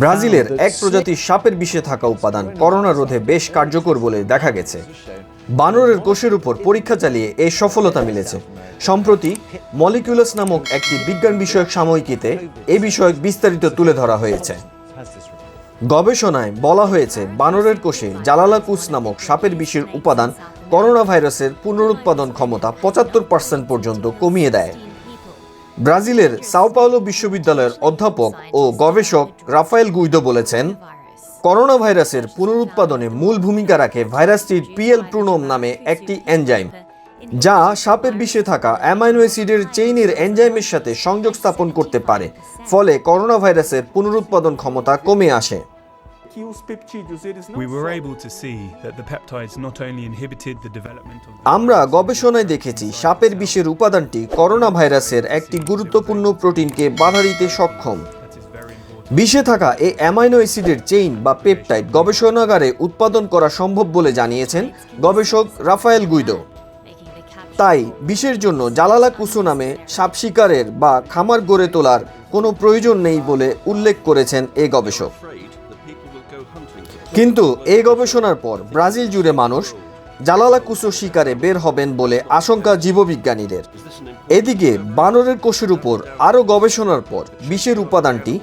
ব্রাজিলের এক প্রজাতির সাপের বিষে থাকা উপাদান করোনা রোধে বেশ কার্যকর বলে দেখা গেছে। বানরের কোষের উপর পরীক্ষা চালিয়ে এই সফলতা মিলেছে। সম্প্রতি মলিকুলাস নামক একটি বিজ্ঞান বিষয়ক সাময়িকীতে এ বিষয়ক বিস্তারিত তুলে ধরা হয়েছে. গবেষণায় বলা হয়েছে বানরের কোষে জালালাকুস নামক সাপের বিষের উপাদান করোনা ভাইরাসের পুনরুৎপাদন ক্ষমতা পঁচাত্তর পার্সেন্ট পর্যন্ত কমিয়ে দেয়। ব্রাজিলের সাও পাওলো বিশ্ববিদ্যালয়ের অধ্যাপক ও গবেষক রাফায়েল গুইদো বলেছেন করোনা ভাইরাসের পুনরুৎপাদনে মূল ভূমিকা রাখে ভাইরাসটির পিএল প্রুনোম নামে একটি এনজাইম, যা সাপের বিষে থাকা অ্যামাইনো অ্যাসিডের চেইনের এনজাইমের সাথে সংযোগ স্থাপন করতে পারে, ফলে করোনা ভাইরাসের পুনরুৎপাদন ক্ষমতা কমে আসে। We were able to see that the peptides not only inhibited the development of আমরা গবেষণায় দেখেছি সাপের বিষের উপাদানটি করোনা ভাইরাসের একটি গুরুত্বপূর্ণ প্রোটিনকে বাধা দিতে সক্ষম. বিষে থাকা এই অ্যামাইনো অ্যাসিডের চেইন বা পেপটাইড গবেষণাগারে উৎপাদন করা সম্ভব বলে জানিয়েছেন গবেষক রাফায়েল গুইদো। তাই বিষের জন্য জালালা কুসু নামে সাপ শিকারের বা খামার গড়ে তোলার কোনো প্রয়োজন নেই বলে উল্লেখ করেছেন এই গবেষক। কিন্তু এই গবেষণার পর ব্রাজিল জুড়ে মানুষ জালালা কুসু শিকারে বের হবেন বলে আশঙ্কা জীববিজ্ঞানীদের। এদিকে বানরের কোষের উপর আরও গবেষণার পর বিষের উপাদানটি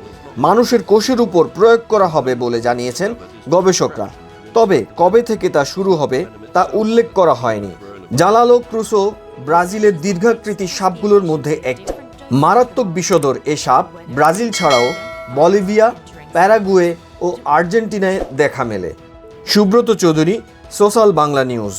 মানুষের কোষের উপর প্রয়োগ করা হবে বলে জানিয়েছেন গবেষকরা। তবে কবে থেকে তা শুরু হবে তা উল্লেখ করা হয়নি। জালালো ক্রুসো ব্রাজিলের দীর্ঘাকৃতি সাপগুলোর মধ্যে একটি। মারাত্মক বিষধর এ সাপ ব্রাজিল ছাড়াও বলিভিয়া, প্যারাগুয়ে ও আর্জেন্টিনায় দেখা মেলে। Subrata Chowdhury social Bangla news.